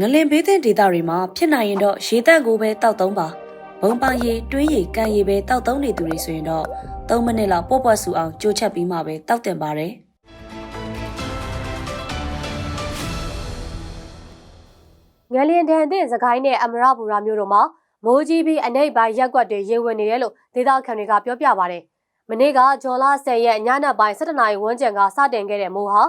ငလင်ဘေးသင့်ဒေသတွေမှာဖြစ်နိုင်ရင်တော့ရေတက်ကိုပဲတောက်သုံးပါဘုံပန်းရေတွင်းရေကန်ရေပဲတောက်သုံးနေသူတွေဆိုရင်တော့3မိနစ်လောက်ပေါ့ပွက်ဆူအောင်ကြိုးချက်ပြီးမှပဲတောက်တင်ပါတယ်ငလျင်တန်တဲ့စကိုင်းနဲ့အမရပူရာမျိုးတို့မှာမိုးကြီးပြီးအနိမ့်ပိုင်းရက်ကွက်တွေရေဝင်နေတယ်လို့ဒေသခံတွေကပြောပြပါတယ်။မနေ့ကဂျော်လာ10ရက်ညနေပိုင်း7နာရီဝန်းကျင်ကစတင်ခဲ့တဲ့မိုးဟာ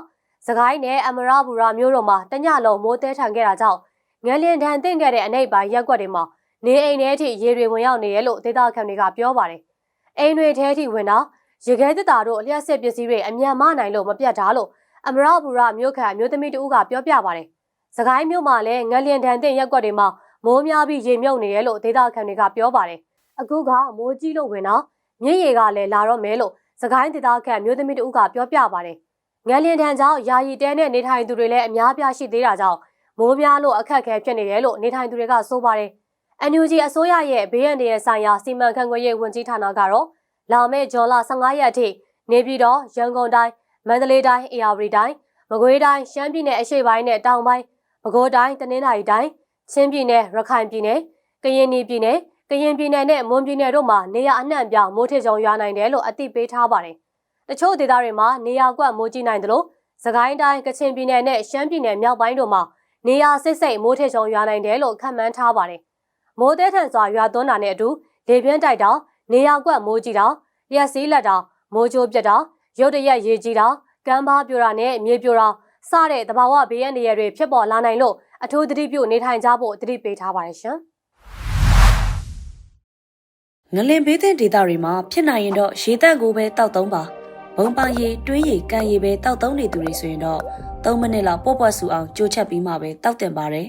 စကိုင်းနဲ့အမရပူရာမျိုးတို့မှာတညလုံးမိုးတဲထန်ခဲ့တာကြောင့်ငလျင်တန်တဲ့ခဲ့တဲ့အနိမ့်ပိုင်းရက်ကွက်တွေမှာနေအိမ်ထဲအထိရေတွေဝင်ရောက်နေတယ်လို့ဒေသခံတွေကပြောပါတယ်။အိမ်တွေထဲအထိဝင်တာရေခဲသစ်တာတို့အလျှက်စစ်ပစ္စည်းတွေအမြန်မနိုင်လို့မပြတ်တာလို့အမရပူရာမြို့ခံအမျိုးသမီးတဦးကပြောပြပါတယ်။စကိုင်းမြို့မှာလည်းငလျင်တန်တဲ့ရက်ကွက်တွေမှာမိုးများပြီးရေမြုပ်နေတယ်လို့ဒေသခံတွေကပြောပါတယ်။အခုကမိုးကြီးလို့ဝင်တော့မြင့်ရေကလည်းလာတော့မယ်လို့စကိုင်းဒေသခံမျိုးသမီးတို့ကပြောပြပါတယ်။ ငလျင်တန်ကြောင့်ယာယီတဲနဲ့နေထိုင်သူတွေလည်းအများပြားရှိသေးတာကြောင့်မိုးများလို့အခက်အခဲဖြစ်နေတယ်လို့နေထိုင်သူတွေကဆိုပါတယ်။ NUG အစိုးရရဲ့ဘေးရန်တွေဆိုင်ရာစီမံခန့်ခွဲရေးဝန်ကြီးဌာနကတော့လာမယ့်ဇွန်လ15ရက်အထိနေပြည်တော်ရန်ကုန်တိုင်းမန္တလေးတိုင်းအေရဝတီတိုင်းမကွေးတိုင်းရှမ်းပြည်နယ်အရှေ့ပိုင်းနဲ့တောင်ပိုင်းပဲခူးတိုင်းတနင်္သာရီတိုင်းချင်းပြည်နယ်ရခိုင်ပြည်နယ်ကရင်ပြည်နယ်ကရင်ပြည်နယ်နဲ့မွန်ပြည်နယ်တို့မှာနေရအနှံ့ပြမိုးထစ်ချုံရွာနိုင်တယ်လို့အသိပေးထားပါတယ်။ တချို့ဒေသတွေမှာနေရကွက်မိုးကြီးနိုင်တယ်လို့စကိုင်းတိုင်းကချင်ပြည်နယ်နဲ့ရှမ်းပြည်နယ်မြောက်ပိုင်းတို့မှာနေရစိတ်စိတ်မိုးထစ်ချုံရွာနိုင်တယ်လို့ခန့်မှန်းထားပါတယ်။မိုးတဲထန်စွာရွာသွန်းတာနဲ့အတူလေပြင်းတိုက်တာနေရကွက်မိုးကြီးတာလျက်စီးလက်တာမိုးကြိုးပြတ်တာရုတ်တရက်ရေကြီးတာကမ်းပါးပြိုတာနဲ့မြေပြိုတာစတဲ့သဘာဝဘေးရန်တွေဖြစ်ပေါ်လာနိုင်လို့အထူးသတိပြုနေထိုင်ကြဖို့သတိပေးထားပါတယ်ရှင်ငလင်ဘေးသင့်ဒေသတွေမှာဖြစ်နိုင်ရင်တော့ရေတက်ကိုပဲတောက်သုံးပါ ဘုံပန်းရေတွင်းရေကန်ရေပဲတောက်သုံးနေသူတွေဆိုရင်တော့3မိနစ်လောက်ပေါ့ပွက်ဆူအောင်ကြိုးချက်ပြီးမှပဲတောက်တင်ပါတယ်